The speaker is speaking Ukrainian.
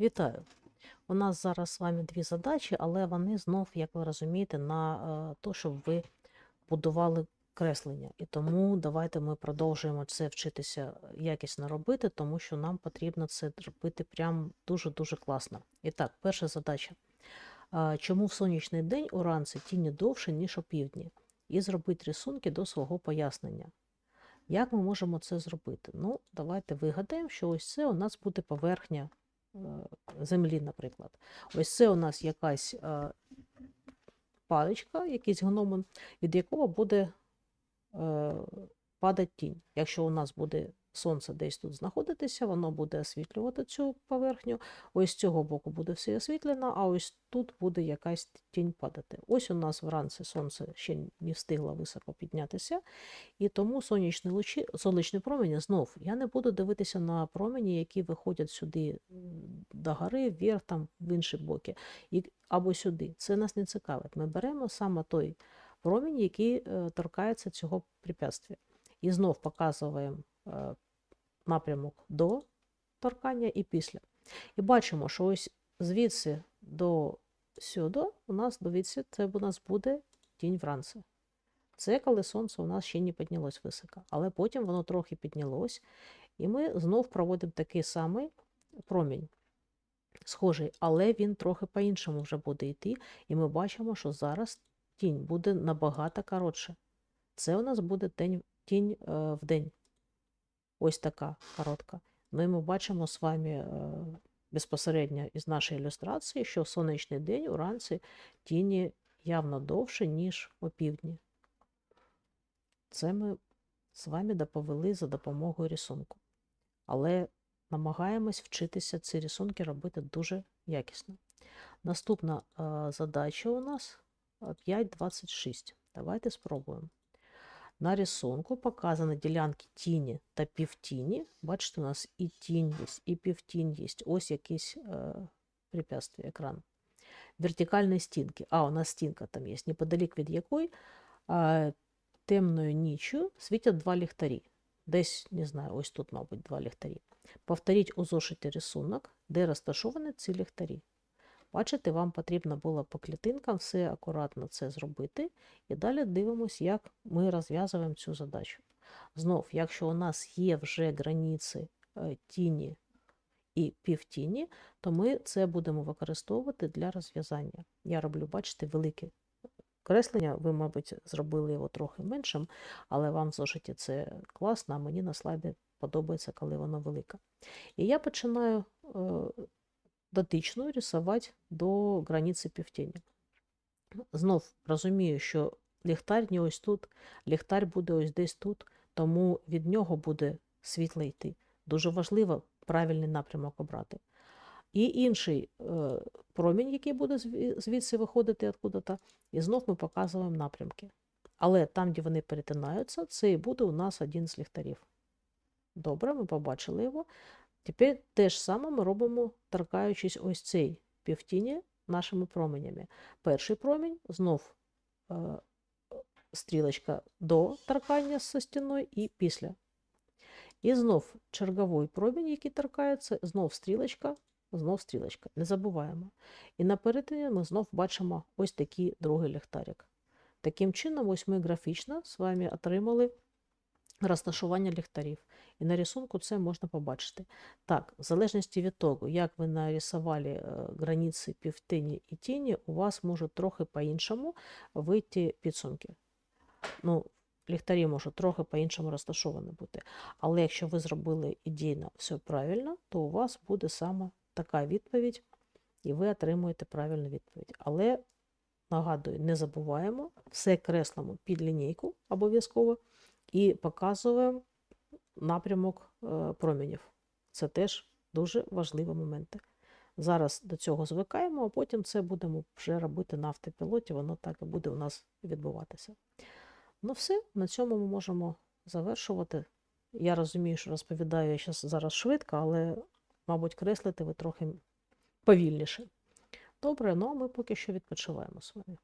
Вітаю! У нас зараз з вами дві задачі, але вони знов, як ви розумієте, на е, то, щоб ви будували креслення. І тому давайте ми продовжуємо це вчитися якісно робити, тому що нам потрібно це робити прям дуже-дуже класно. І так, перша задача. А, Чому в сонячний день уранці тіні довше, ніж опівдні? І зробити рисунки до свого пояснення. Як ми можемо це зробити? Ну, давайте вигадаємо, що ось це у нас буде поверхня е, землі, наприклад. Ось це у нас якась е, паличка, якийсь гномон, від якого буде е, падати тінь. Якщо у нас буде сонце десь тут знаходитися, воно буде освітлювати цю поверхню. Ось з цього боку буде все освітлено, а ось тут буде якась тінь падати. Ось у нас вранці сонце ще не встигло високо піднятися, і тому сонячні лучі, сонячні промені знов я не буду дивитися на промені, які виходять сюди до гори, вверх, там в інші боки, або сюди. Це нас не цікавить. Ми беремо саме той промінь, який е, торкається цього препятствия. І знов показуємо е, напрямок до торкання і після. І бачимо, що ось звідси до сюди у нас, дивіться, це у нас буде тінь вранці. Це коли сонце у нас ще не піднялось високо, але потім воно трохи піднялось, і ми знов проводимо такий самий промінь, схожий, але він трохи по-іншому вже буде йти, і ми бачимо, що зараз тінь буде набагато коротше. Це у нас буде тінь, тінь е, в день. Ось така коротка. Ну і ми бачимо з вами е, безпосередньо із нашої ілюстрації, що в сонячний день уранці тіні явно довше, ніж опівдні. Це ми з вами доповіли за допомогою рисунку. Але намагаємось вчитися ці рисунки робити дуже якісно. Наступна е, задача у нас е, 5.26. Давайте спробуємо. На рисунку показані ділянки тіні та півтіні. Бачите, у нас і тінь є, і півтінь є. Ось якісь е, препятствия екрану. Вертикальні стінки. А, у нас стінка там є, неподалік від якої е, темною ніччю світять два ліхтарі. Десь, не знаю, ось тут, мабуть, два ліхтарі. Повторіть у зошиті рисунок, де розташовані ці ліхтарі. Бачите, вам потрібно було по клітинкам все акуратно це зробити. І далі дивимося, як ми розв'язуємо цю задачу. Знов, якщо у нас є вже границі е, тіні і півтіні, то ми це будемо використовувати для розв'язання. Я роблю, бачите, велике креслення. Ви, мабуть, зробили його трохи меншим, але вам в зошиті це класно, а мені на слайді подобається, коли воно велике. І я починаю дотично рисувати до границі півтіні. Знов розумію, що ліхтар не ось тут, ліхтар буде ось десь тут, тому від нього буде світло йти. Дуже важливо правильний напрямок обрати. І інший е, промінь, який буде звідси виходити откуда-то, і знов ми показуємо напрямки. Але там, де вони перетинаються, це і буде у нас один з ліхтарів. Добре, ми побачили його. Тепер те ж саме ми робимо, торкаючись ось цей півтіні нашими променями. Перший промінь знов е, стрілочка до торкання зі стіною і після. І знов черговий промінь, який торкається, знов стрілочка, знов стрілочка. Не забуваємо. І на перетині ми знов бачимо ось такий другий ліхтарик. Таким чином, ось ми графічно з вами отримали розташування ліхтарів. І на рисунку це можна побачити. Так, в залежності від того, як ви нарисували е, границі півтині і тіні, у вас можуть трохи по-іншому вийти підсумки. Ну, ліхтарі можуть трохи по-іншому розташовані бути. Але якщо ви зробили ідейно все правильно, то у вас буде саме така відповідь, і ви отримуєте правильну відповідь. Але нагадую, не забуваємо, все креслимо під лінійку обов'язково і показуємо напрямок е, променів. Це теж дуже важливі моменти. Зараз до цього звикаємо, а потім це будемо вже робити на автопілоті, воно так і буде у нас відбуватися. Ну, все, на цьому ми можемо завершувати. Я розумію, що розповідаю я зараз швидко, але, мабуть, креслити ви трохи повільніше. Добре, ну а ми поки що відпочиваємо з вами.